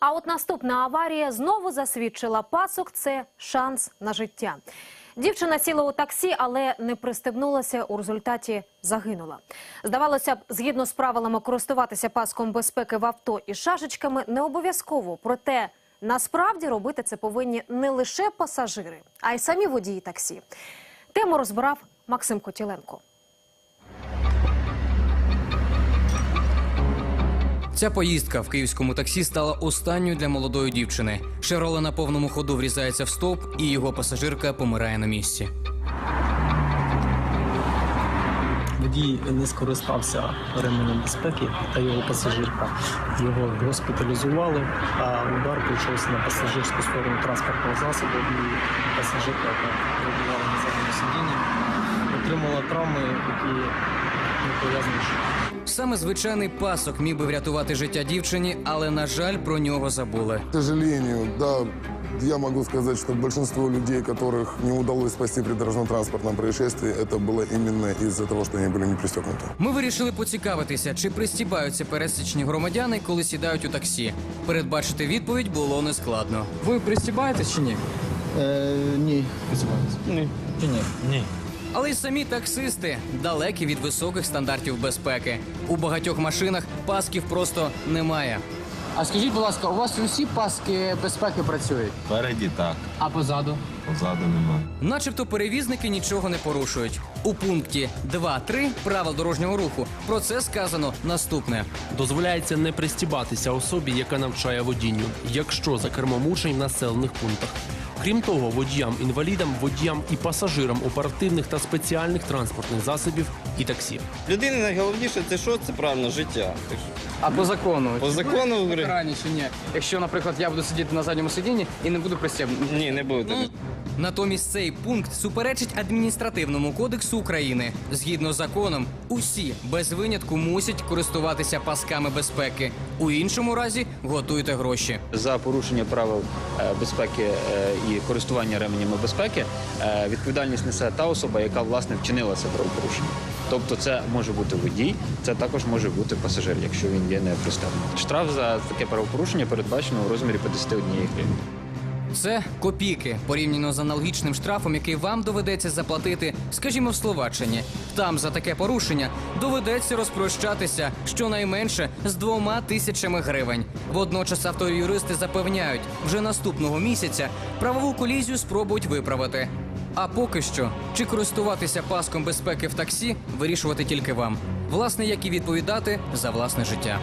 А от наступна аварія знову засвідчила пасок. Це шанс на життя. Дівчина сіла у таксі, але не пристебнулася. У результаті загинула. Здавалося б, згідно з правилами користуватися паском безпеки в авто і шашечками не обов'язково. Проте насправді робити це повинні не лише пасажири, а й самі водії таксі. Тему розбирав Максим Котіленко. Ця поїздка в київському таксі стала останньою для молодої дівчини. Шевроле на повному ходу врізається в стовп, і його пасажирка помирає на місці. Водій не скористався ременем безпеки та його пасажирка. Його госпіталізували, а удар прийшовся на пасажирську сторону транспортного засобу і пасажирка, яка перебувала на задньому сидінні, отримала травми, які не пов'язані з життям. Саме звичайний пасок міг би врятувати життя дівчині, але на жаль, про нього забули. К сожалению, да, я могу сказать, что большинство людей, которых не удалось спасти при дорожно-транспортном происшествии, это было именно из-за того, что они были не пристегнуты. Ми вирішили поцікавитися, чи пристібаються пересічні громадяни, коли сідають у таксі. Передбачити відповідь було нескладно. Ви пристібаєтесь чи ні? Е, ні. Ні. Чи ні? Ні. Але й самі таксисти далекі від високих стандартів безпеки. У багатьох машинах пасків просто немає. А скажіть, будь ласка, у вас усі паски безпеки працюють? Спереді так, А позаду? позаду нема. Начебто перевізники нічого не порушують. У пункті 2.3 правил дорожнього руху про це сказано наступне. Дозволяється не пристібатися особі, яка навчає водінню, якщо за кермом учень в населених пунктах. Крім того, водіям-інвалідам, водіям і пасажирам оперативних та спеціальних транспортних засобів і таксі. Людини найголовніше це що? Це правильно життя. А по закону? По закону. Покарання ні? Якщо, наприклад, я буду сидіти на задньому сидінні і не буду пристебнути. Ні, не буде. Натомість цей пункт суперечить адміністративному кодексу України. Згідно з законом, усі без винятку мусять користуватися пасками безпеки. У іншому разі готуйте гроші. За порушення правил е, безпеки е, і користування ременями безпеки е, відповідальність несе та особа, яка власне вчинила це правопорушення. Тобто, це може бути водій, це також може бути пасажир, якщо він є непристебнутий. Штраф за таке правопорушення передбачено у розмірі 51 гривні. Це копійки порівняно з аналогічним штрафом, який вам доведеться заплатити, скажімо, в Словаччині. Там за таке порушення доведеться розпрощатися щонайменше з двома тисячами гривень. Водночас автоюристи запевняють, вже наступного місяця правову колізію спробують виправити. А поки що, чи користуватися паском безпеки в таксі, вирішувати тільки вам. Власне, як і відповідати за власне життя.